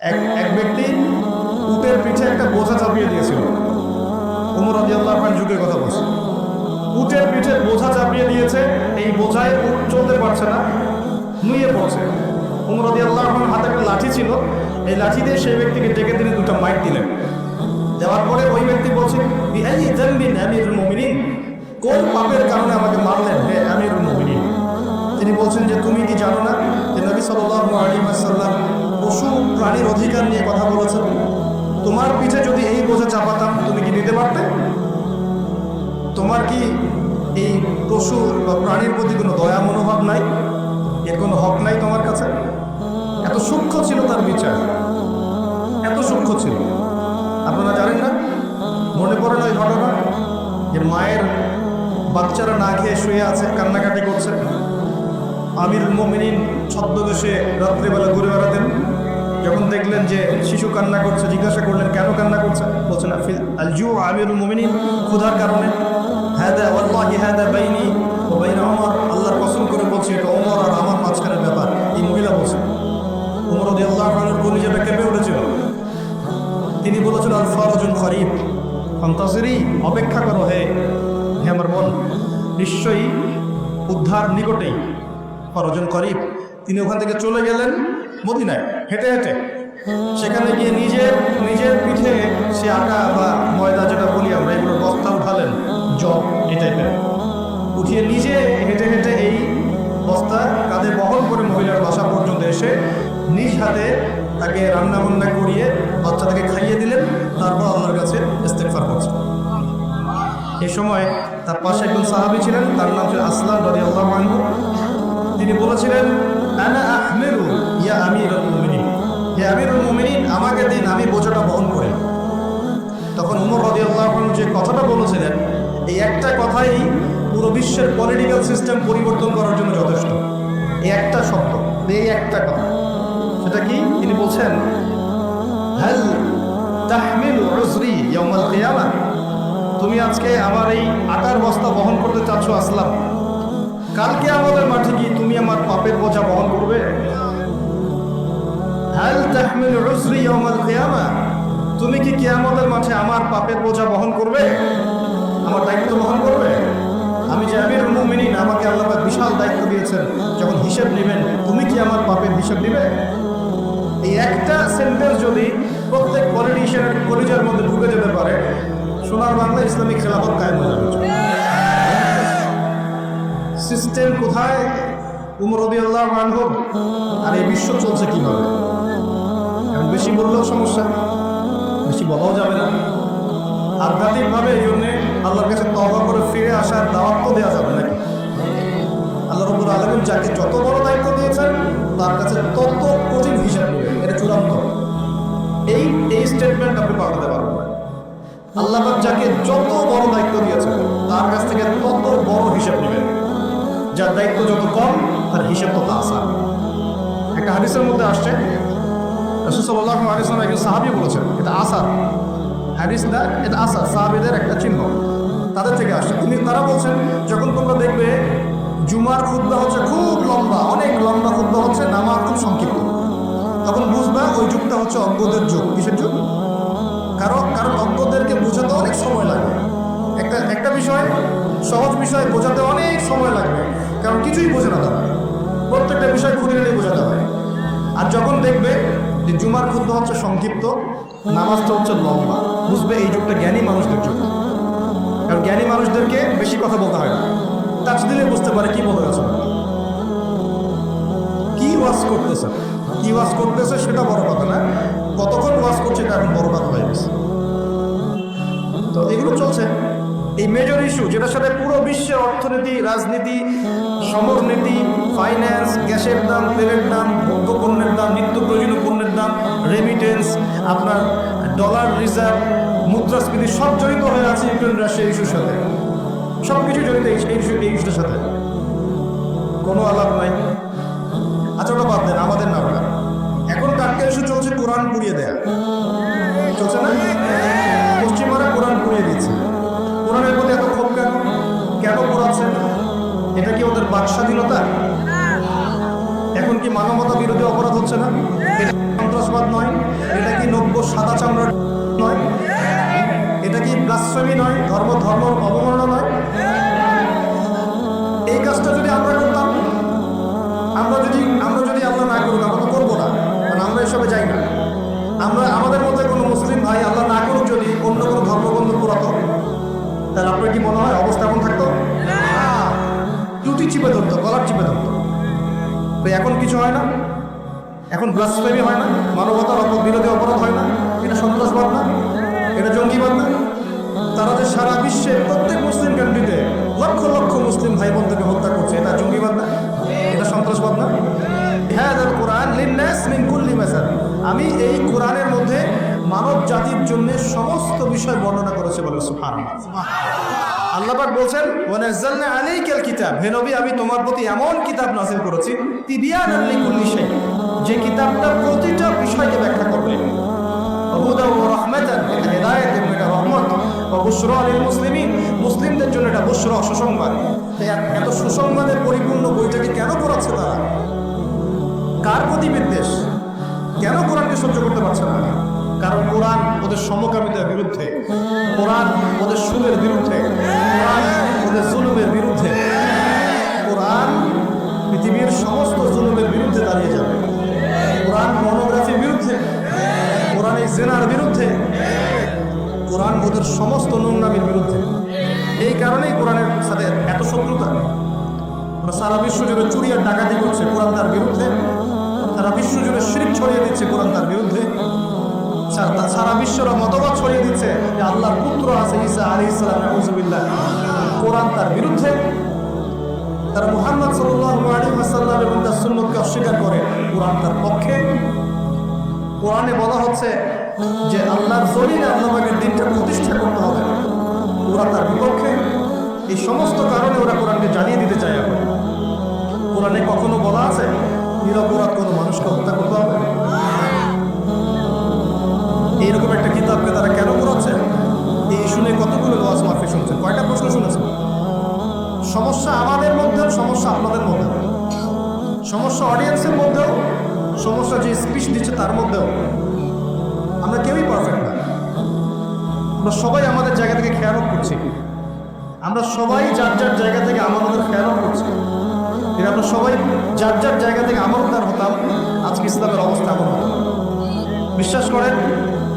এক এক ব্যক্তি উটের পিঠে একটা বোঝা চাপিয়ে দিয়েছিল। উমর রাজি আল্লাহ যুগের কথা বলছে। উটের পিঠে বোঝা চাপিয়ে দিয়েছে, এই বোঝায় উট চলতে পারছে না, নুয়ে পড়ছে। উমর রাজি আল্লাহ হাতে একটা লাঠি ছিল, এই লাঠি দিয়ে সেই ব্যক্তিকে ডেকে তিনি দুটো মাইক দিলেন। দেওয়ার পরে ওই ব্যক্তি বলছে বিহাই জানবিন আমিরুল মুমিনিন? কোন পাপের কারণে আমাকে মারলেন হে আমিরুল মুমিনিন? তিনি বলছেন যে, তুমি কি জানো না যে নবী সাল্লাল্লাহু আলাইহি ওয়াসাল্লাম পশু প্রাণীর অধিকার নিয়ে কথা বলেছেন। তোমার পিঠে যদি এই বোঝা চাপাতাম, তুমি কি নিতে পারতে? তোমার কি এই পশু বা প্রাণীর প্রতি কোনো দয়া মনোভাব নাই? এর কোনো হক নাই তোমার কাছে? এত সূক্ষ্ম ছিল তার বিচার। এত সূক্ষ্ম ছিল। আপনারা জানেন না? মনে পড়ে না ওই ঘটনা? যে মায়ের বাচ্চারা না খেয়ে শুয়ে আছে, কান্নাকাটি করছে। আমির মোমিনিন ছদ্মবেশে রাত্রেবেলা ঘুরে বেড়াতেন। যখন দেখলেন যে শিশু কান্না করছে, জিজ্ঞাসা করলেন, কেন কান্না করছে? বলছেন আলজু আমিরুল মোমিনিন, ক্ষুধার কারণে। হ্যাঁ দা ওয়াল্লাহি হ্যাঁ দা বাইনি ও বাইনা আমার আল্লাহর কসম করে বলছি, এটা ওমর আর আমার মাঝখানের ব্যাপার। এই মহিলা বলছে ওমর রদি আল্লাহ কলিজাটা কেঁপে উঠেছিল। তিনি বলেছেন আল ফরজুন খরিফ ফন্তাসিরি, অপেক্ষা করো হে হে আমার বোন নিশ্চয়ই উদ্ধার নিকটেই ফরজন করিব তিনি ওখান থেকে চলে গেলেন মদিনায়, হেঁটে হেঁটে। সেখানে গিয়ে নিজের নিজের পিঠে সে আটা বা ময়দা যেটা বলি আমরা, এগুলো বস্তা উঠালেন জব এই টাইপের উঠিয়ে নিজে হেঁটে হেঁটে এই বস্তা কাঁধে বহন করে মহিলার বাসা পর্যন্ত এসে নিজ হাতে তাকে রান্না বান্না করিয়ে বাচ্চাটাকে খাইয়ে দিলেন, তারপর আল্লাহর কাছে ইস্তেকফার করছেন। এই সময় তার পাশে একজন সাহাবি ছিলেন, তার নাম ছিল আসলাম রাজি আল্লাহ তিনি বলেছিলেন, আনা আহমেরু মুমিনিন হে আমিরুল মুমিনিন, আমাকে দিন, আমি বোঝাটা বহন করি। তখন উমর রাজি আল্লাহ যে কথাটা বলেছিলেন, এই একটা কথাই পুরো বিশ্বের পলিটিক্যাল সিস্টেম পরিবর্তন করার জন্য যথেষ্ট। এই একটা শব্দ, এই একটা কথা। সেটা কি? তিনি বলছেন তুমি আজকে আমার এই আটার বস্তা বহন করতে চাচ্ছ আসলাম। কালকে আমাদের মাঠে গিয়ে তুমি আমার পাপের বোঝা বহন করবে? তুমি কি কিয়ামতের মাঠে আমার পাপের বোঝা বহন করবে? আমার দায়িত্ব বহন করবে? আমি যে আমিরুল মুমিনিন, আমাকে আল্লাহ বিশাল দায়িত্ব দিয়েছেন। যখন হিসেব নেবেন, তুমি কি আমার পাপের হিসেব নেবে? এই একটা সেন্টেন্স যদি প্রত্যেক পলিটিশিয়ানের কলিজার মধ্যে ঢুকে যেতে পারে, সোনার বাংলা ইসলামিক খেলাফত কায়েম হয়ে যাবে। সিস্টেম কোথায়? উমর রদিয়াল্লাহ মানহ আর এই বিশ্ব চলছে কীভাবে? বেশি বললেও সমস্যা। বেশি বলাও যাবে না। আধ্যাত্মিকভাবে এই জন্যে আল্লাহর কাছে তবা করে ফিরে আসার দাওয়াত তো দেওয়া যাবে নাকি আল্লাহ রবুল আলমিন যাকে যত বড় দায়িত্ব দিয়েছেন, তার কাছে তত কঠিন হিসাব এটা চূড়ান্ত। এই এই স্টেটমেন্ট আপনি পাঠাতে পারবেন আল্লাহ যাকে যত বড় দায়িত্ব দিয়েছেন, তার কাছ থেকে তত বড় হিসাব নেবেন। যার দায়িত্ব যত কম, তার হিসাব তত আসান। একটা হাদিসের মধ্যে আসছে রসুসাল্লাহ আলিয়াল্লাম একজন সাহাবি বলেছেন, এটা আসার। হাদিস না, এটা আসার, সাহাবিদের একটা চিহ্ন। তাদের থেকে আসছে। তিনি, তারা বলছেন, যখন তোমরা দেখবে জুমার খুদ্া হচ্ছে খুব লম্বা, অনেক লম্বা খুদ্া হচ্ছে, নামাজ খুব সংক্ষিপ্ত। তখন বুঝবা ওই যুগটা হচ্ছে অজ্ঞদের যুগ। কিসের যুগ? কারণ কারণ অজ্ঞদেরকে বোঝাতে অনেক সময় লাগবে। একটা একটা বিষয়, সহজ বিষয় বোঝাতে অনেক সময় লাগবে। কারণ কিছুই বোঝে না তারা। প্রত্যেকটা বিষয় খুঁড়ে নিয়ে বোঝাতে হয়। আর যখন দেখবে যে জুমার ক্ষুদ্র হচ্ছে সংক্ষিপ্ত, নামাজটা হচ্ছে লম্বা। বুঝবে, এই যুগটা জ্ঞানী মানুষদের যুগ। কারণ জ্ঞানী মানুষদেরকে বেশি কথা বলতে হয় না। টাচ দিলে বুঝতে পারে কি বলে গেছে কি ওয়াজ করতেছে? কি ওয়াজ করতেছে সেটা বড় কথা না। কতক্ষণ ওয়াজ করছে এখন বড় কথা হয়ে গেছে। তো এগুলো চলছে। এই মেজর ইস্যু যেটার সাথে পুরো বিশ্বের অর্থনীতি, রাজনীতি, সমরনীতি ফাইন্যান্স গ্যাসের দাম, তেলের দাম ভোগ্য পণ্যের দাম নিত্য প্রয়োজনীয় দাম রেমিটেন্স আপনার ডলার রিজার্ভ মুদ্রাস্ফীতি সব জড়িত হয়ে আছে ইউক্রেন রাশিয়ার ইস্যুর সাথে। সব কিছু জড়িত এই এই ইস্যু এই ইস্যুটার সাথে। কোনো আলাপ নাই। আচ্ছা ওটা বাদ দেন, আমাদের না ওটা এখন কাটকে ইস্যু চলছে কোরআন পুড়িয়ে দেয়া। চলছে না? পশ্চিমারা কোরআন পুড়িয়ে দিচ্ছে। কোরআনের প্রতি এত ক্ষোভ কেন? কেন পড়াচ্ছেন এটা কি ওদের বাক স্বাধীনতা এখন কি মানবতা বিরোধী অপরাধ হচ্ছে না। সন্ত্রাসবাদ নয়? এটা কি নব্য সাদা চামড়া নয়? এটা কি ব্লাসমি নয়? ধর্ম ধর্ম অবমাননা নয়? এই কাজটা যদি আমরা করতাম, আমরা যদি আমরা যদি আমরা না করুক, আমরা করব না। কারণ আমরা এসবে যাই না। আমরা, আমাদের মধ্যে কোনো মুসলিম ভাই আল্লাহ না করুক যদি অন্য কোনো ধর্মবন্ধু পুরাত তাহলে আপনার কি মনে হয় অবস্থা এখন থাকতো? টুটি চিপে ধরতো কলার চিপে ধরতো। তো এখন কিছু হয় না। এখন ব্লাসফেমি হয় না। মানবতার অপ বিরোধী অপরাধ হয় না। এটা সন্ত্রাসবাদ না। এটা জঙ্গিবাদ না। তারা যে সারা বিশ্বে প্রত্যেক মুসলিম কান্ট্রিতে লক্ষ লক্ষ মুসলিম ভাই বোনদেরকে হত্যা করছে, এটা জঙ্গিবাদ না। এটা সন্ত্রাসবাদ না। হ্যাঁ কোরআন কুল্লি মাসাল। আমি এই কোরআনের মধ্যে মানব জাতির জন্য সমস্ত বিষয় বর্ণনা করেছে বলে সুফান আল্লাপাক বলছেন, ওয়ানাজ্জালনা আলাইকাল কিতাব। হে নবী, আমি তোমার প্রতি এমন কিতাব নাযিল করেছি তিবিয়ানাল লিকুল্লি শাই, যে কিতাবটা প্রতিটা বিষয়কে ব্যাখ্যা করবে। হুদা ও রহমাতান, এটা হেদায়েত এবং এটা রহমত। ও বুশরা লিল মুসলিমিন, মুসলিমদের জন্য এটা বুশরা সুসংবাদ। এত- এত সুসংবাদে পরিপূর্ণ বইটাকে কেন পড়াচ্ছে তারা? কার প্রতি বিদ্বেষ? কেন কোরআনকে সহ্য করতে পারছে না? কারণ কোরআন ওদের সমকামিতার বিরুদ্ধে। কোরআন ওদের সুরের বিরুদ্ধে। ওদের জুলুমের বিরুদ্ধে। কোরআন পৃথিবীর সমস্ত জুলুমের বিরুদ্ধে দাঁড়িয়ে যাবে। কোরআন মনোগ্রাফির বিরুদ্ধে। কোরআন এই জেনার বিরুদ্ধে। কোরআন ওদের সমস্ত নোংরামির বিরুদ্ধে। এই কারণেই কোরআনের সাথে এত শত্রুতা। সারা বিশ্ব জুড়ে চুরি আর ডাকাতি করছে কোরআন তার বিরুদ্ধে। সারা বিশ্ব জুড়ে ছড়িয়ে দিচ্ছে কোরআন তার বিরুদ্ধে। সারা- বিশ্বরা মতবাদ ছড়িয়ে দিচ্ছে যে আল্লাহর পুত্র আছে ঈসা আলী ইসলাম নজুবিল্লাহ কোরআন তার বিরুদ্ধে তারা মোহাম্মদ ওয়াসাল্লাম এবং তার সুন্নতকে অস্বীকার করে। কোরআন তার পক্ষে। কোরআনে বলা হচ্ছে যে আল্লাহর জমিনে আল্লাহের দিনটা প্রতিষ্ঠা করতে হবে। ওরা তার বিপক্ষে। এই সমস্ত কারণে ওরা কোরআনকে জানিয়ে দিতে চায় এখন। কোরআনে কখনো বলা আছে, নিরপরাধ কোনো মানুষকে হত্যা করতে হবে। এইরকম একটা কিতাবকে তারা কেন করাচ্ছে এই শুনে কতগুলো লস মাফি শুনছেন? কয়টা প্রশ্ন শুনেছেন? সমস্যা আমাদের মধ্যেও, সমস্যা আপনাদের মধ্যেও। সমস্যা অডিয়েন্সের মধ্যেও, সমস্যা যে স্পিচ দিচ্ছে তার মধ্যেও। আমরা কেউই পারফেক্ট না। আমরা সবাই আমাদের জায়গা থেকে খেয়ালত করছি। আমরা সবাই যার যার জায়গা থেকে আমাদের খেয়ালত করছি। কিন্তু আমরা সবাই যার যার জায়গা থেকে আমলদার হতাম, আজকে ইসলামের অবস্থা এমন। বিশ্বাস করেন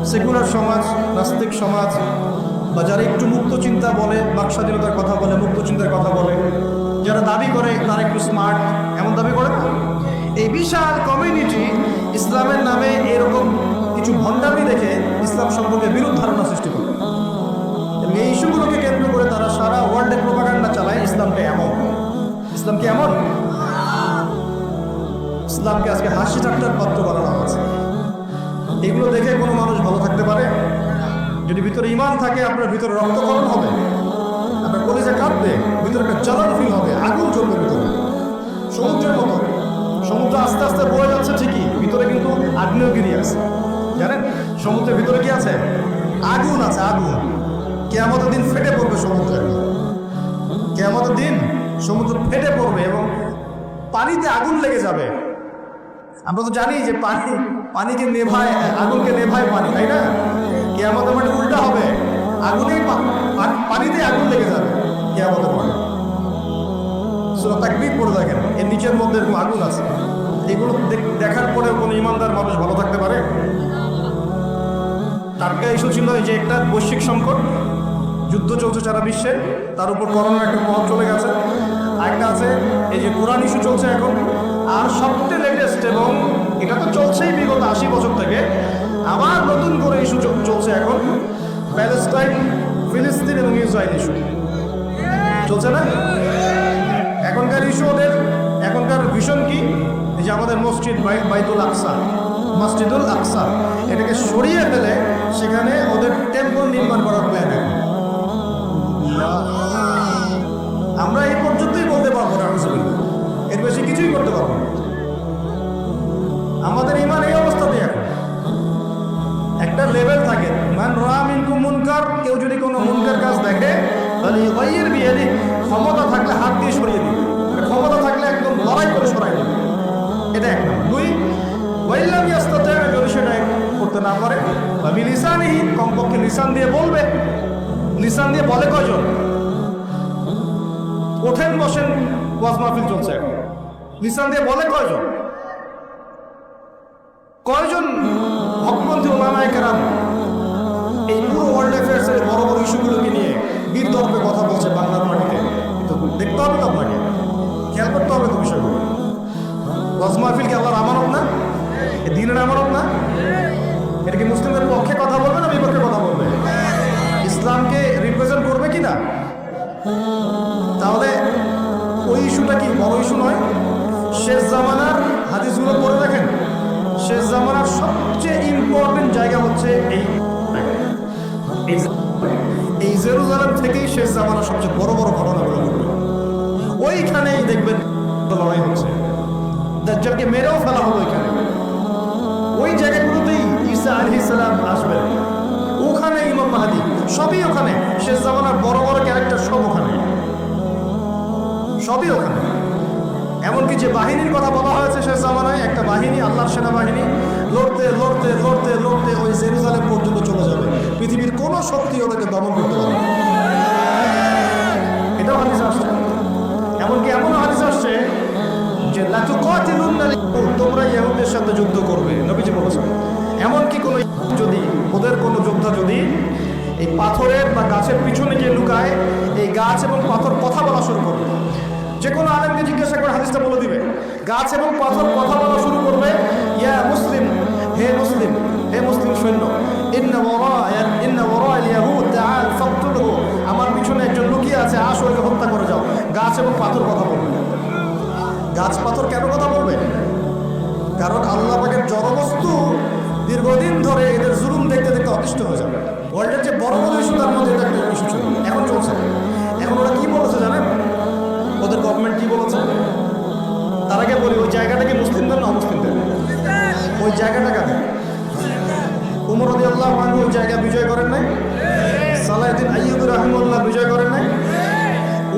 সেকুলার সমাজ, নাস্তিক সমাজ, বা যারা একটু মুক্ত চিন্তা বলে স্বাধীনতার কথা বলে, মুক্ত চিন্তার কথা বলে, যারা দাবি করে তারা একটু স্মার্ট এমন দাবি করে এই বিশাল কমিউনিটি ইসলামের নামে এরকম কিছু ভণ্ডামি দেখে ইসলাম সম্পর্কে বিরোধ ধারণা সৃষ্টি করে। এই ইস্যুগুলোকে কেন্দ্র করে তারা সারা ওয়ার্ল্ডে প্রোপাগান্ডা চালায় ইসলামকে এমন। ইসলাম কি এমন? ইসলামকে আজকে হাসি ঠাট্টার পাত্র বানানো হয়েছে। এগুলো দেখে কোনো মানুষ ভালো থাকতে পারে? যদি ভিতরে ইমান থাকে, আপনার ভিতরে রক্তকরণ হবে। আপনার কলেজে কাঁপবে, ভিতরে একটা জ্বালান ফিল হবে, আগুন জ্বলবে ভিতরে। সমুদ্রের মতো। সমুদ্র আস্তে আস্তে বয়ে যাচ্ছে ঠিকই, ভিতরে কিন্তু আগ্নেয়গিরি আছে। জানেন? সমুদ্রের ভিতরে কি আছে? আগুন আছে, আগুন। কেয়ামতের দিন ফেটে পড়বে সমুদ্রের কেয়ামতের দিন সমুদ্র ফেটে পড়বে এবং পানিতে আগুন লেগে যাবে। আমরা তো জানি যে পানি পানিকে নেভায়, আগুনকে নেভায় পানি, তাই না? কেয়ামতের মানে উল্টা হবে। আগুনেই পানিতে আগুন লেগে যাবে কেয়ামতের মানে সুরা তাকবীর পড়ে দেখেন, এর নিচের মধ্যে এরকম আগুন আছে। এগুলো দেখার পরে কোনো ইমানদার মানুষ ভালো থাকতে পারে? টাটকা ইস্যু ছিল যে একটা বৈশ্বিক সংকট, যুদ্ধ চলছে সারা বিশ্বে, তার উপর করোনার একটা প্রভাব চলে গেছে। আরেকটা আছে, এই যে কোরআন ইস্যু চলছে এখন, আর সবচেয়ে লেটেস্ট এবং এটা তো চলছেই বিগত আশি বছর থেকে। আবার নতুন করে ইস্যু চলছে এখন। প্যালেস্টাইন, ফিলিস্তিন এবং ইসরায়েল ইস্যু চলছে না? এখনকার ইস্যু ওদের। এখনকার ভীষণ কি? যে আমাদের মসজিদ বাই- বাইতুল আকসা। মসজিদুল আকসা। এটাকে সরিয়ে ফেলে সেখানে ওদের টেম্পল নির্মাণ করার প্ল্যান এখন। আমরা এই পর্যন্তই বলতে পারব না। এর বেশি কিছুই করতে পারব না। আমাদের ইমান এই অবস্থাতেই এখন একটা লেভেল থাকে। মান রাম ইনকু মুনকার, কেউ যদি কোনো মুনকার কাজ দেখে, তাহলে ইগাইয়ের বিয়ে দি ক্ষমতা থাকলে হাত দিয়ে সরিয়ে দিবে। ক্ষমতা থাকলে একদম লড়াই করে সরাই দিবে। এটা এক নম্বর। দুই ওয়াইল্লাম ইয়াস্তাতে যদি সেটা করতে না পারে, বা বিলিসানিহি কমপক্ষে লিসান দিয়ে বলবে লিসান দিয়ে বলে কয়জন? ওঠেন, বসেন, ওয়াজ মাহফিল চলছে। এখন। লিসান দিয়ে বলে কয়জন? কয়জন হকপন্থী ওলামায় কেরাম এই পুরো ওয়ার্ল্ড অ্যাফেয়ার্স এর বড় বড় ইস্যুগুলোকে নিয়ে বীর দর্পে কথা বলছে বাংলার মাটিতে? তো দেখতে হবে তো আপনাকে। খেয়াল করতে হবে তো বিষয়গুলো। ওয়াজ মাহফিল কি আল্লাহর আমানত না? দিনের আমানত না? এটা কি মুসলিমদের পক্ষে কথা বলবে না বিপক্ষে কথা বলবে? ইসলামকে রিপ্রেজেন্ট করবে কি না? তাহলে ওই ইস্যুটা কি বড় ইস্যু নয়? শেষ জামানার হাদিসগুলো পড়ে দেখেন। শেষ জামানার সবচেয়ে ইম্পর্টেন্ট জায়গা হচ্ছে এই এই- জেরুজালেম থেকেই শেষ জামানার সবচেয়ে বড় বড় ঘটনাগুলো ঘটবে ওইখানেই দেখবেন লড়াই হচ্ছে। দাজ্জালকে মেরেও ফেলা হলো ওইখানে। ওই জায়গাগুলোতেই ঈসা আলী ইসলাম আসবেন। ওখানে ইমাম মাহাদি, সবই ওখানে। শেষ জামানার বড় বড় ক্যারেক্টার সব ওখানে। সবই ওখানে। এমনকি যে বাহিনীর কথা বলা হয়েছে শেষ জামানায় একটা বাহিনী আল্লাহর সেনাবাহিনী লড়তে লড়তে লড়তে লড়তে ওই জেরুজালেম পর্যন্ত চলে যাবে। পৃথিবীর কোনো শক্তি ওদেরকে দমন করতে পারবে। এটাও হাদিস আসছে। এমনকি এমন হাদিস আসছে যে লিকুম, তোমরা ইহুদের সাথে যুদ্ধ করবে। নবীজি বলেছেন এমনকি কোনো যদি ওদের কোনো যোদ্ধা যদি এই পাথরের বা গাছের পিছনে গিয়ে লুকায় এই গাছ এবং পাথর কথা বলা শুরু করবে যে কোনো আলেমকে জিজ্ঞাসা করে হাদিসটা বলে দিবে। গাছ এবং পাথর কথা বলা শুরু করবে, ইয়া মুসলিম, হে মুসলিম হে মুসলিম সৈন্য আমার পিছনে একজন লুকিয়ে আছে, আসো ওকে হত্যা করে যাও। গাছ এবং পাথর কথা বলবে। গাছ পাথর কেন কথা বলবে? কারণ আল্লাহ পাকের জড়বস্তু দীর্ঘদিন ধরে এদের জুলুম দেখতে দেখতে অতিষ্ঠ হয়ে যাবে। ওয়ার্ল্ডের যে বড় বড় ইস্যু তার মধ্যে এখন চলছে। এখন ওরা কি বলেছে জানেন? ওদের গভর্নমেন্ট কি বলেছে? তার আগে বলি, ওই জায়গাটা কি মুসলিমদের না অমুসলিমদের? ওই জায়গাটা কাদের উমর রদি আল্লাহ ওই জায়গা বিজয় করেন নাই? সালাহদ্দিন আইয়ুব রহমুল্লাহ বিজয় করেন নাই?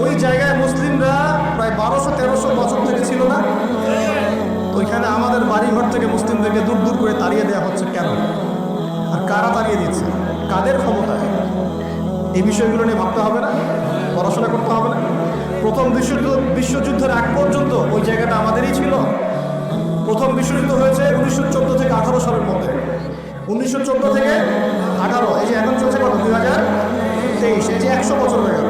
ওই জায়গায় মুসলিমরা প্রায় বারোশো, তেরোশো বছর থেকে ছিল না? ওইখানে আমাদের বাড়িঘর থেকে মুসলিমদেরকে দূর দূর করে তাড়িয়ে দেওয়া হচ্ছে কেন? আর কারা তাড়িয়ে দিচ্ছে? কাদের ক্ষমতা এই বিষয়গুলো নিয়ে ভাবতে হবে না? পড়াশোনা করতে হবে না? প্রথম বিশ্বযুদ্ধ বিশ্বযুদ্ধের আগ পর্যন্ত ওই জায়গাটা আমাদেরই ছিল। প্রথম বিশ্বযুদ্ধ হয়েছে উনিশশো চোদ্দ থেকে আঠারো সালের মধ্যে। উনিশশো চোদ্দ থেকে আঠারো, এই যে এখন চলছে কত? দুই হাজার তেইশ, এই যে একশো বছর হয়ে গেল।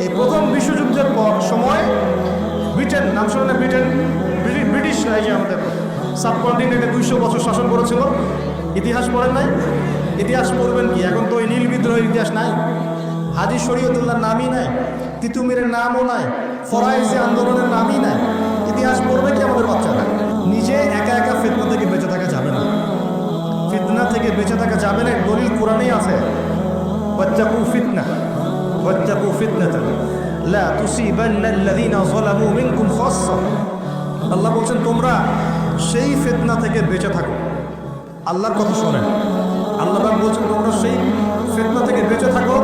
এই প্রথম বিশ্বযুদ্ধের পর সময় ব্রিটেন, নাম শুনে ব্রিটেন, ব্রিটি- ব্রিটিশরা এই যে আমাদের সাবকন্টিনেন্টে দুইশো বছর শাসন করেছিল। ইতিহাস পড়েন নাই। ইতিহাস পড়বেন কি? এখন তো ওই নীল বিদ্রোহের ইতিহাস নাই। হাজি শরীয়তুল্লাহর নামই নাই, তিতুমিরের নামও নাই, ফরাইজি আন্দোলনের নামই নাই। ইতিহাস পড়বে কি আমাদের বাচ্চারা? নিজে একা একা ফিতনা থেকে বেঁচে থাকা যাবে না। ফিতনা থেকে বেঁচে থাকা যাবে না, দলিল কোরআনেই আছে। বাচ্চাকু ফিতনা বাচ্চাকু ফিতনাতা লা তুসিবান্না আল্লাযীনা যালামু মিনকুম খাসসা আল্লাহ বলছেন, তোমরা সেই ফিতনা থেকে বেঁচে থাকো। আল্লাহর কথা শোনেন। আল্লাহ বলছেন, তোমরা সেই ফিতনা থেকে বেঁচে থাকো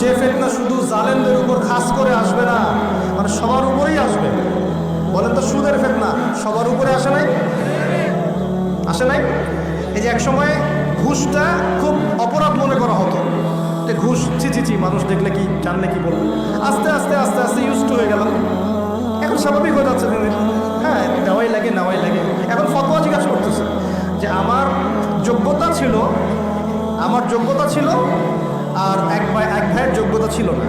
যে ফিতনা শুধু জালেমদের উপর খাস করে আসবে না মানে সবার উপরেই আসবে। বলেন তো সুদের ফিতনা সবার উপরে আসে নাই? আসে নাই? এই যে একসময় ঘুষটা খুব অপরাধ মনে করা হতো। ঘুষ, ছি ছি ছি, মানুষ দেখলে কি জানলে কি বলবে? আস্তে আস্তে আস্তে আস্তে ইউজ টু হয়ে গেল এখন স্বাভাবিক হয়ে যাচ্ছে। হ্যাঁ দেওয়াই লাগে, নেওয়াই লাগে। এখন ফতোয়া জিজ্ঞাসা করতেছে যে আমার যোগ্যতা ছিল, আমার যোগ্যতা ছিল আর এক ভাই এক ভাইয়ের যোগ্যতা ছিল না।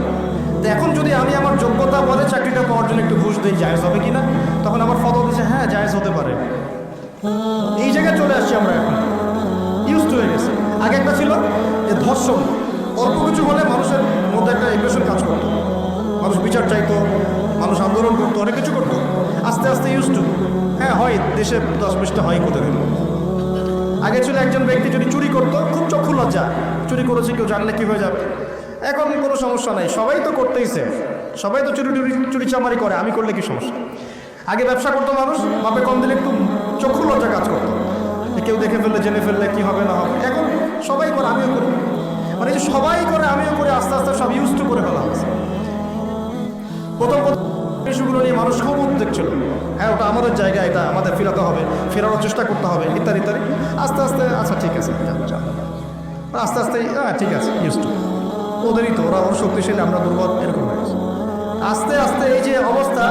তো এখন যদি আমি আমার যোগ্যতা বলে চাকরিটা পাওয়ার জন্য একটু ঘুষ দিই, জায়জ হবে কি না তখন আমার ফতোয়া দিচ্ছে হ্যাঁ জায়জ হতে পারে। এই জায়গায় চলে আসছি আমরা এখন। ইউজ টু হয়ে গেছে। আগে একটা ছিল যে ধর্ষণ। অল্প কিছু হলে মানুষের মধ্যে একটা এগ্রেশন কাজ করতো। মানুষ বিচার চাইতো, মানুষ আন্দোলন করতো, অনেক কিছু করতো। আস্তে আস্তে ইউজ টু হ্যাঁ হয়, দেশে দশ বিশটা হয় কোথায়। আগে ছিল একজন ব্যক্তি যদি চুরি করতো, খুব চক্ষু লজ্জা। চুরি করেছে কেউ, জানলে কি হয়ে যাবে? এখন কোনো সমস্যা নাই। সবাই তো করতেইছে। সবাই তো চুরি টুরি, চুরি চামারি করে। আমি করলে কি সমস্যা? আগে ব্যবসা করতো মানুষ, বাপে কম দিলে একটু চক্ষু লজ্জা কাজ করতো। কেউ দেখে ফেললে, জেনে ফেললে কি হবে, না হবে। এখন সবাই করে, আমিও করি। মানে যে সবাই করে, আমিও করে, আস্তে আস্তে সব ইউজ টু করে ফেলা হচ্ছে প্রথম প্রথম ইস্যুগুলো নিয়ে মানুষ খুব উদ্বেগ ছিল। হ্যাঁ ওটা আমাদের জায়গা, এটা আমাদের ফেরাতে হবে, ফেরানোর চেষ্টা করতে হবে, ইত্যাদি ইত্যাদি আস্তে আস্তে আচ্ছা ঠিক আছে। আস্তে আস্তে হ্যাঁ ঠিক আছে ইউজ টু ওদেরই তো, ওরা ওর শক্তিশালী, আমরা দুর্বল, এরকম। আস্তে আস্তে, এই যে অবস্থা,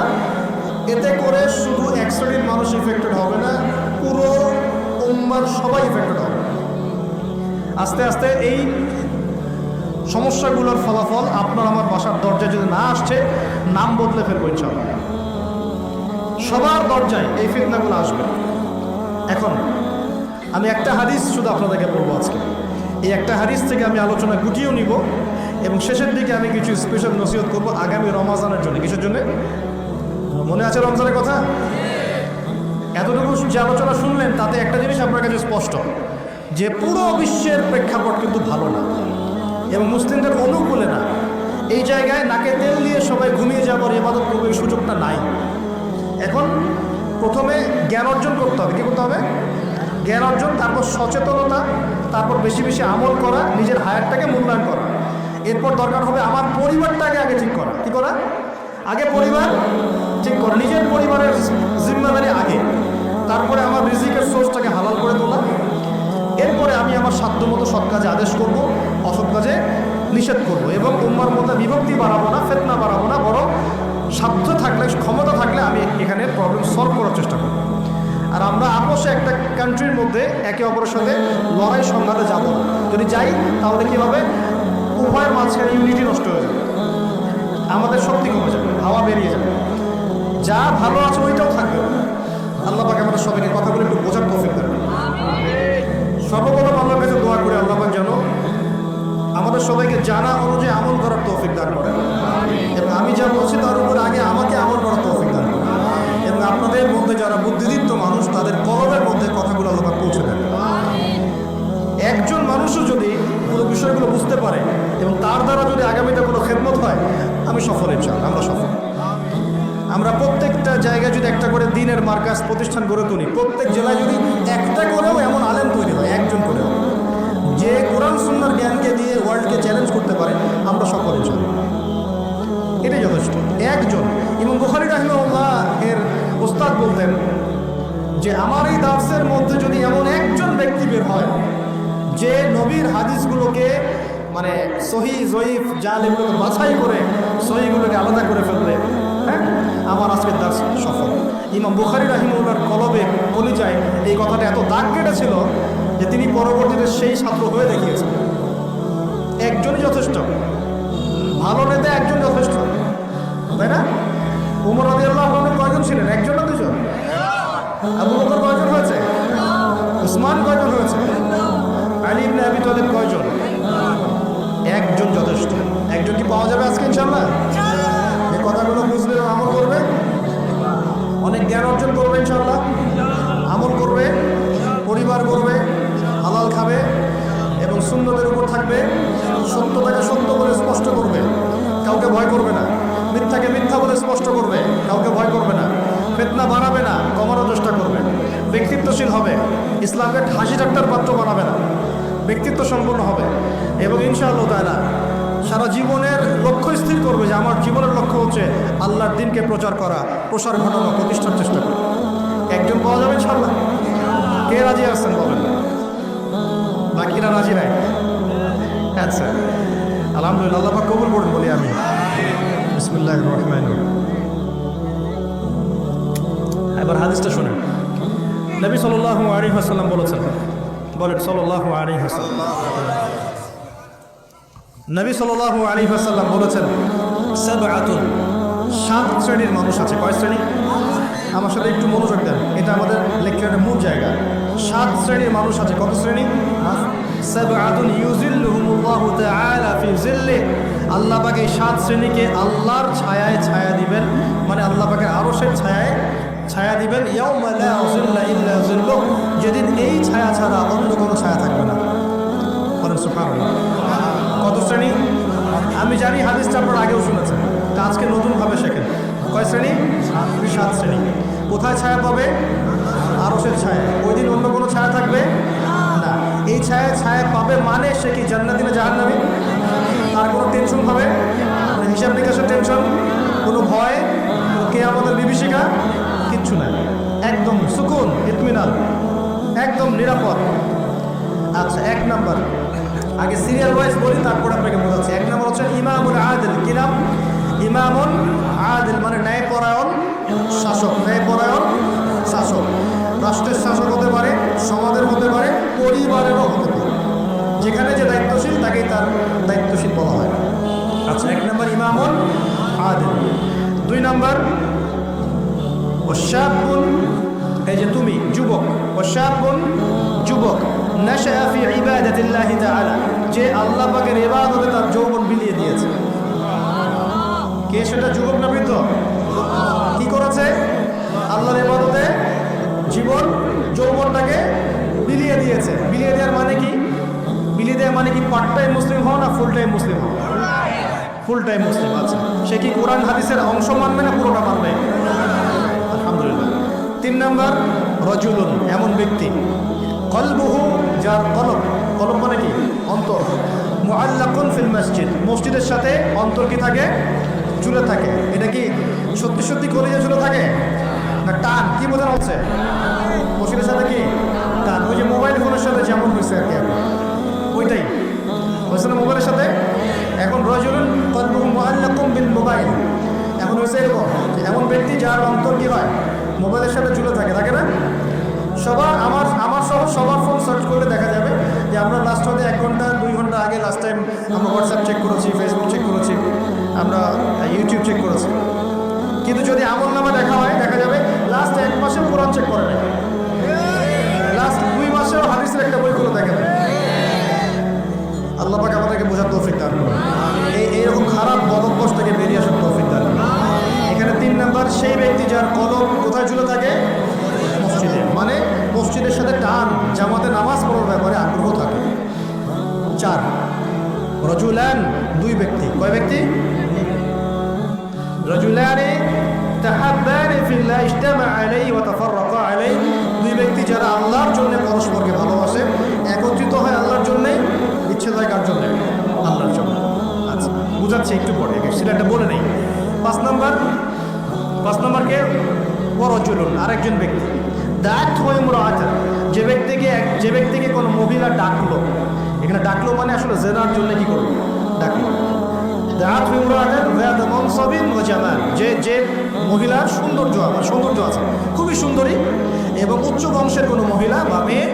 এতে করে শুধু এক শ্রেণির মানুষ ইফেক্টেড হবে না, পুরো উম্মার সবাই ইফেক্টেড হবে আস্তে আস্তে, এই সমস্যাগুলোর ফলাফল আপনার আমার বাসার দরজায় যদি না আসছে, নাম বদলে ফেলব ইনশাল্লাহ সবার দরজায় এই ফিতনাগুলো আসবে। এখন, আমি একটা হাদিস শুধু আপনাদেরকে বলব আজকে। এই একটা হাদিস থেকে আমি আলোচনা গুটিয়েও নিব এবং শেষের দিকে আমি কিছু স্পেশাল নসিহত করব আগামী রমাজানের জন্য। কিসের জন্য? মনে আছে রমজানের কথা? এতটুকু যে আলোচনা শুনলেন, তাতে একটা জিনিস আপনার কাছে স্পষ্ট। যে পুরো বিশ্বের প্রেক্ষাপট কিন্তু ভালো না এবং মুসলিমদের অনুকূলে না। এই জায়গায় নাকে তেল দিয়ে সবাই ঘুমিয়ে যাবার ইবাদত করবে এই সুযোগটা নাই। এখন প্রথমে জ্ঞান অর্জন করতে হবে। কী করতে হবে? জ্ঞান অর্জন, তারপর সচেতনতা, তারপর বেশি বেশি আমল করা, নিজের হায়ারটাকে মূল্যায়ন করা। এরপর দরকার হবে আমার পরিবারটাকে আগে ঠিক করা। কী করা? আগে পরিবার ঠিক করা, নিজের পরিবারের জিম্মাদারি আগে। তারপরে আমার রিজিকের সোর্সটাকে হালাল করে তোলা। এরপরে আমি আমার সাধ্যমতো সৎ কাজে আদেশ করব, অসৎ কাজে নিষেধ করব এবং উম্মার মধ্যে বিভক্তি বাড়াবো না, ফেতনা বাড়াবো না, বরং সাধ্য থাকলে, ক্ষমতা থাকলে আমি এখানে প্রবলেম সলভ করার চেষ্টা করব। আর আমরা আপোষে একটা কান্ট্রির মধ্যে একে অপরের সাথে লড়াই সংঘাতে যাব। যদি যাই, তাহলে কী হবে? উভয়ের মাঝখানে ইউনিটি নষ্ট হয়ে যাবে। আমাদের শক্তি কমে যাবে, হাওয়া বেরিয়ে যাবে। যা ভালো আছে ওইটাও থাকবে। আল্লাহ পাকে আমাদের সবাইকে কথাগুলো একটু বোঝার তৌফিক দেবে সর্বপ্রথম আল্লাহর কাছে দোয়া করে, আল্লাহ যেন আমাদের সবাইকে জানা অনুযায়ী আমল করার তৌফিক দান করেন। আমি যা বলছি তার উপর আগে আমাকে আমল করার তৌফিক দান করেন। এবং আপনাদের মধ্যে যারা বুদ্ধিদীপ্ত মানুষ, তাদের কলমের মধ্যে কথাগুলো আল্লাহ পৌঁছে দেন। একজন মানুষও যদি পুরো বিষয়গুলো বুঝতে পারে এবং তার দ্বারা যদি আগামীতে কোনো খেদমত হয়, আমি সফল ইচ্ছা আমরা সফল। আমরা প্রত্যেকটা জায়গায় যদি একটা করে দিনের মার্কাজ প্রতিষ্ঠান গড়ে তুলি, প্রত্যেক জেলায় যদি একটা করেও এমন আলেম তৈরি হয়, একজন করেও। যে কোরআন সুন্দর জ্ঞানকে দিয়ে ওয়ার্ল্ডকে চ্যালেঞ্জ করতে পারে, আমরা সকলে চলি এটাই যথেষ্ট। একজন এবং বুখারি রাহিমউল্লাহ এর ওস্তাদ বলতেন যে, আমার এই দার্সের মধ্যে যদি এমন একজন ব্যক্তি বের হয়, যে নবীর হাদিসগুলোকে মানে সহি, জয়ীফ জাল এগুলোকে বাছাই করে, সহিগুলোকে আলাদা করে ফেলবে হ্যাঁ আমার আজকের দাস সফল। ইমাম বুখারি রাহিমউল্লার কলবে, কলিজায় এই কথাটা এত দাগ কেটেছিল যে, তিনি পরবর্তীতে সেই ছাত্র হয়ে দেখিয়েছেন। একজনই যথেষ্ট। ভালো নেতা একজন যথেষ্ট। তাই না? উমর রাজি আল্লাহ কয়জন ছিলেন? একজন না দুজন? আবু বকর কয়জন হয়েছে? উসমান কয়জন হয়েছে? আলী ইবনে আবি তালেব কয়জন? একজন যথেষ্ট। একজন কি পাওয়া যাবে আজকে ইনশাল্লাহ এই কথাগুলো বুঝবে আমল করবে? অনেক জ্ঞান অর্জন করবে ইনশাল্লাহ আমল করবে, পরিবার করবে, হালাল খাবে এবং সুন্দরের উপর থাকবে। সত্যটাকে সত্য বলে স্পষ্ট করবে। কাউকে ভয় করবে না। মিথ্যাকে মিথ্যা বলে স্পষ্ট করবে, কাউকে ভয় করবে না, ফেতনা বাড়াবে না কমানোর চেষ্টা করবে। ব্যক্তিত্বশীল হবে ইসলামকে হাসি ঠাট্টার পাত্র বানাবে না, ব্যক্তিত্ব সম্পন্ন হবে। এবং ইনশাআল্লাহ তাআলা সারা জীবনের লক্ষ্য স্থির করবে যে আমার জীবনের লক্ষ্য হচ্ছে আল্লাহর দিনকে প্রচার করা, প্রসার ঘটানো, প্রতিষ্ঠার চেষ্টা করা। একজন পাওয়া যাবে ইনশাআল্লাহ। কে রাজি আসছেন বলেন? বাকিরা রাজি নাই? আচ্ছা আলহামদুলিল্লাহ, আল্লাহ কবুল করুন, বলি আমি বিসমুল্লাহ রহমান এবার হাদিসটা শুনেন। নবী সাল্লাহ আলী হাসাল্লাম বলেছেন, বলেন সাল্লাহ আলী হাসাল্লাম নবী সাল্লাহ আলী হাসাল্লাম বলেছেন, সাবআতুন, সাত শ্রেণির মানুষ আছে। কয় শ্রেণি? আমার সাথে একটু মনোযোগ দেন, এটা আমাদের লেকচারের মূল জায়গা। সাত শ্রেণির মানুষ আছে। কত শ্রেণি? সাবআতুন ইউজিল্লুহুমুল্লাহু তাআলা ফি জিল্লি আল্লাহ পাক সাত শ্রেণীকে আল্লাহর ছায়ায় ছায়া দিবেন। মানে আল্লাহ পাকের আরশের ছায়ায় ছায়া দিবেন। যেদিন এই ছায়া ছাড়া অন্য কোনো ছায়া থাকবে না। কত শ্রেণি? আমি জানি হাদিসটা আপনার আগেও শুনেছেন। তা আজকে নতুনভাবে শেখেন। কয় শ্রেণি? সাত শ্রেণি। কোথায় ছায়া পাবে? আরসের ছায়া ওই দিন অন্য কোনো ছায়া থাকবে? না। এই ছায়া ছায়া পাবে মানে সে কি জান্নাতি না তার কোনো টেনশন হবে। কোনো হিসাব নিকাশের টেনশন কোনো ভয়, কে আমাদের বিভীষিকা? কিচ্ছু নাই। একদম সুকুন ইতমিনাল একদম নিরাপদ। আচ্ছা এক নাম্বার। আগে সিরিয়াল ওয়াইজ বলি, তারপরে আপনাকে বোঝাচ্ছি। এক নম্বর হচ্ছে ইমামুল আদিল। কি নাম? ইমামুন আদিল মানে ন্যায়পরায়ণ শাসক। ন্যায়পরায়ণ শাসক। রাষ্ট্রের শাসক হতে পারে, সমাজের হতে পারে, পরিবারেরও হতে পারে। যেখানে যে দায়িত্বশীল, তাকেই তার দায়িত্বশীল বলা হয়। আচ্ছা এক নম্বর ইমামুন আদিল। দুই নম্বর, ওশাবুন, এই যে তুমি, যুবক, ওশাবুন, যুবক যে আল্লাহ পাকের ইবাদতে তার যৌবন বিলিয়ে দিয়েছে। কে সেটা, যুবক না বৃদ্ধ? কি করেছে? আল্লাহর ইবাদতে জীবন, যৌবনটাকে বিলিয়ে দিয়েছে। বিলিয়ে দেওয়ার মানে কি? বিলিয়ে দেওয়ার মানে কি পার্ট টাইম মুসলিম হও না ফুল টাইম মুসলিম হও ফুল টাইম মুসলিম আছে সে কি কোরআন হাদিসের অংশ মানবে না পুরোটা মানবে? আলহামদুলিল্লাহ। তিন নম্বর, রজুলুন, এমন ব্যক্তি। কলবহু, যার কলব কলব মানে কি? অন্তর। মুআল্লাকুন ফিল মসজিদ। মসজিদের সাথে অন্তর কি থাকে? ঝুলে থাকে। এটা কি সত্যি সত্যি কলেজে ঝুলে থাকে? না টান? কি বোঝানো হচ্ছে? মসজিদের সাথে কি? টান। ওই যে মোবাইল ফোনের সাথে যেমন হয়েছে আর কি। এখন রজুলুন কলবহু মুআল্লাকুন বিল মোবাইল। এখন হয়েছে এরকম এমন ব্যক্তি যার অন্তর কি হয়, মোবাইলের সাথে ঝুলে থাকে থাকে না? সবার, আমার আমার সহ সবার ফোন সার্চ করলে দেখা যাবে যে আমরা লাস্ট হতে এক ঘণ্টা, দুই ঘণ্টা আগে লাস্ট টাইম আমরা হোয়াটসঅ্যাপ চেক করেছি ফেসবুক চেক করেছি, আমরা ইউটিউব চেক করেছি। কিন্তু যদি আমল নামা দেখা হয়, দেখা যাবে লাস্ট এক মাসে কোরআন চেক করে নেয় লাস্ট দুই মাসেও হাদিসের একটা বই করে দেখে নেয় আল্লাহ পাক আমাদেরকে বোঝার তৌফিক দান করুন। এই এইরকম খারাপ বদভ্যাস থেকে বেরিয়ে আসার তৌফিক দান। এখানে তিন নাম্বার, সেই ব্যক্তি যার কলম কোথায় ঝুলে থাকে? মসজিদে। মানে মসজিদের সাথে টান, জামাতে নামাজ পড়ার ব্যাপারে আগ্রহ থাকে। চার, রজুলান দুই ব্যক্তি। কয় ব্যক্তি? রজুলানে তাহাব্বানে ফিল্লাহ ইজতামা আলাইহি ওয়া তাফাররাকা আলাইহি। দুই ব্যক্তি যারা আল্লাহর জন্য পরস্পরকে ভালোবাসে, একত্রিত হয় আল্লাহর জন্য। বিচ্ছেদ হয় কার জন্য আল্লাহর জন্য। আচ্ছা বুঝাচ্ছি একটু পরে সেটা বলে নেই। পাঁচ নম্বর, পাঁচ নম্বরকে পরজুলুন, আরেকজন ব্যক্তি। মুরাচা যে ব্যক্তিকে যে ব্যক্তিকে কোনো মহিলা ডাকলো, এখানে ডাকলো মানে আসলে জেনার জন্য কি করল? ডাকলো। যে যে মহিলার সৌন্দর্য, আমার সৌন্দর্য আছে, খুবই সুন্দরী এবং উচ্চ বংশের কোনো মহিলা বা মেয়ে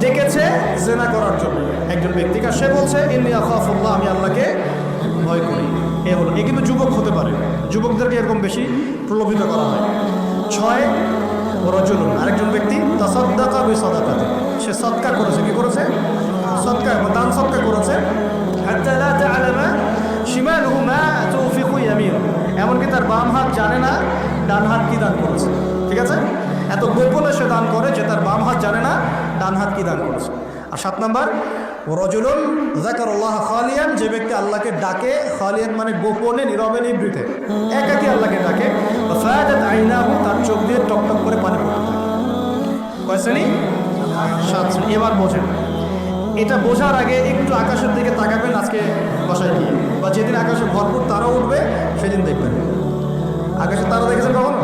ডেকেছে জেনা করার জন্য। একজন ব্যক্তিকে সে বলছে, ইন্নি আখাফুল্লাহ, আমি আল্লাহকে ভয় করি। এ হলো। এ কিন্তু যুবক হতে পারে। যুবকদেরকে এরকম বেশি প্রলোভিত করা হয়। ছয়, রজুলুন। আরেকজন ব্যক্তি, তাসাদ্দাকা বি সাদাকাতে সে সৎকার করেছে। কী করেছে? সৎকার দান সৎকার করেছে। এমনকি তার বাম হাত জানে না, ডান হাত কি দান করেছে। ঠিক আছে? এত গোপনে সে দান করে যে তার বাম হাত জানে না, ডান হাত কি দান করেছে? আর সাত নম্বর রজুলুন জাকারুল্লাহ খালিয়ান, যে ব্যক্তি আল্লাহকে ডাকে, খালিয়ান মানে গোপনে, নীরবে, নিবৃতে। একাকি আল্লাহকে ডাকে। তার চোখ দিয়ে টকটক করে পানি পড়তে শ্রেণি? সাত শ্রেণি। এবার বোঝেন। এটা বোঝার আগে একটু আকাশের দিকে তাকাবেন, আজকে বসায় গিয়ে বা যেদিন আকাশে ভরপুর তারা উঠবে, সেদিন দেখবেন। আকাশে তারা দেখেছেন কখনো?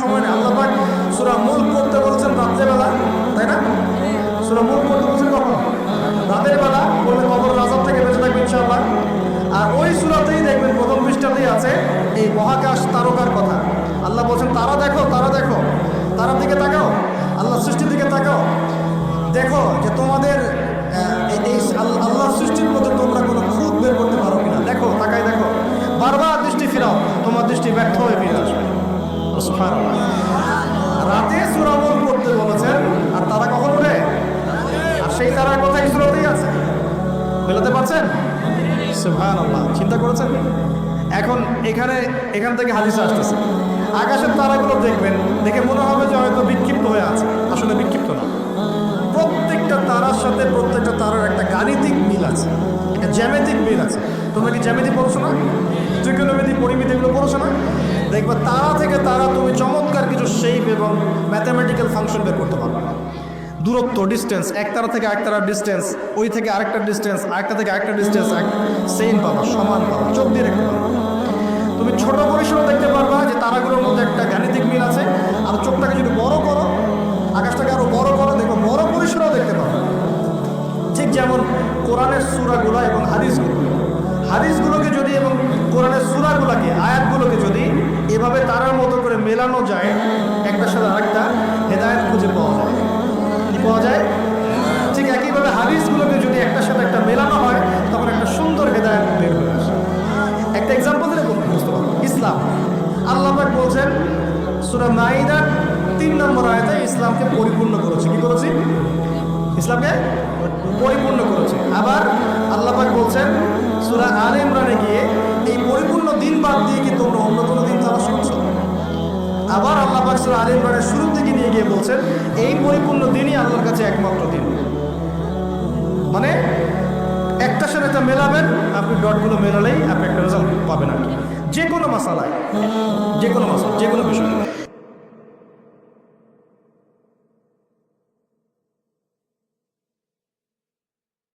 সময় নেই। আল্লাহ পাক সুরা মূল পড়তে বলেছেন রাত্রেবেলা তাই না? সুরা মূল পড়তে বলছেন কখন? রাতের বেলা, বললে কবর রাজাব থেকে বেঁচে থাকবে ইনশাআল্লাহ। আর ওই সুরাতেই দেখবেন প্রথম পৃষ্ঠাতেই আছে এই মহাকাশ তারকার কথা। আল্লাহ বলছেন, তারা দেখো তারা দেখো তারার দিকে তাকাও, আল্লাহ সৃষ্টির দিকে তাকাও। দেখো যে তোমাদের এই- এই আল- সৃষ্টির মধ্যে তোমরা কোনো খুঁত বের করতে পারো কিনা। দেখো তাকাই দেখো। বারবার দৃষ্টি ফিরাও, তোমার দৃষ্টি ব্যর্থ হয়ে ফিরে আসবে। রাতে সুরামল করতে বলেছেন, আর তারা কখন উঠে আর সেই তারার কথা এই আছে? মেলাতে পারছেন? সুবহান আল্লাহ চিন্তা করেছেন? এখন এখানে, এখান থেকে হাদিসে আসতেছে। আকাশের তারাগুলো দেখবেন, দেখে মনে হবে যে হয়তো বিক্ষিপ্ত হয়ে আছে। আসলে বিক্ষিপ্ত না। প্রত্যেকটা তারার সাথে প্রত্যেকটা তারার একটা গাণিতিক মিল আছে, একটা জ্যামিতিক মিল আছে। তোমরা কি জ্যামিতি পড়ছো না? ত্রিকোণমিতি, পরিমিতি এগুলো পড়ছো না? দেখবে তারা থেকে তারা তুমি চমৎকার কিছু শেপ এবং ম্যাথামেটিক্যাল ফাংশন বের করতে পারবে। দূরত্ব ডিস্টেন্স এক তারা থেকে এক তারা ডিস্টেন্স ওই থেকে আরেকটা ডিস্টেন্স আরেকটা থেকে আরেকটা ডিস্টেন্স এক সেম পাবা সমান পাবা চোখ দিয়ে দেখতে পারবা তুমি ছোট পরিসরে দেখতে পারবা যে তারাগুলোর মধ্যে একটা গাণিতিক মিল আছে। আর চোখটাকে যদি বড় করো, আকাশটাকে আরও বড় করো দেখো বড় পরিসরেও দেখতে পারবা ঠিক যেমন কোরআনের সুরাগুলো এবং হাদিসগুলো। হাদিসগুলোকে যদি কোরআনের সুরাগুলোকে, আয়াতগুলোকে যদি এভাবে তারার মতো করে মেলানো যায়, একটার সাথে আরেকটা হেদায়ত খুঁজে পাওয়া যায়। কি পাওয়া যায়? ঠিক একইভাবে হাদিসগুলোকে যদি একটার সাথে একটা মেলানো হয়, তখন একটা সুন্দর হেদায়ত বের হয়ে আসে। একটা এক্সাম্পল দিলে বলতে বুঝতে পারব ইসলাম। আল্লাহ বলছেন, সুরা মাইদার তিন নম্বর আয়তে ইসলামকে পরিপূর্ণ করেছে। কি করেছি? ইসলামকে পরিপূর্ণ করেছে। আবার আল্লাহ পাক বলছেন, সুরা আল ইমরানে গিয়ে এই পরিপূর্ণ দিন বাদ দিয়ে কি তোমরা অন্য কোনো দিন তালাশ করছ? আবার আল্লাহ পাক সুরা আল ইমরানের শুরুর দিকে নিয়ে গিয়ে বলছেন, এই পরিপূর্ণ দিনই আল্লাহর কাছে একমাত্র দিন। মানে একটার সাথে একটা মেলাবেন, আপনি ডটগুলো মেলালেই আপনি একটা রেজাল্ট পাবেন আর কি। যে কোনো মশালায়, যে কোনো মশালা, যে কোনো বিষয়।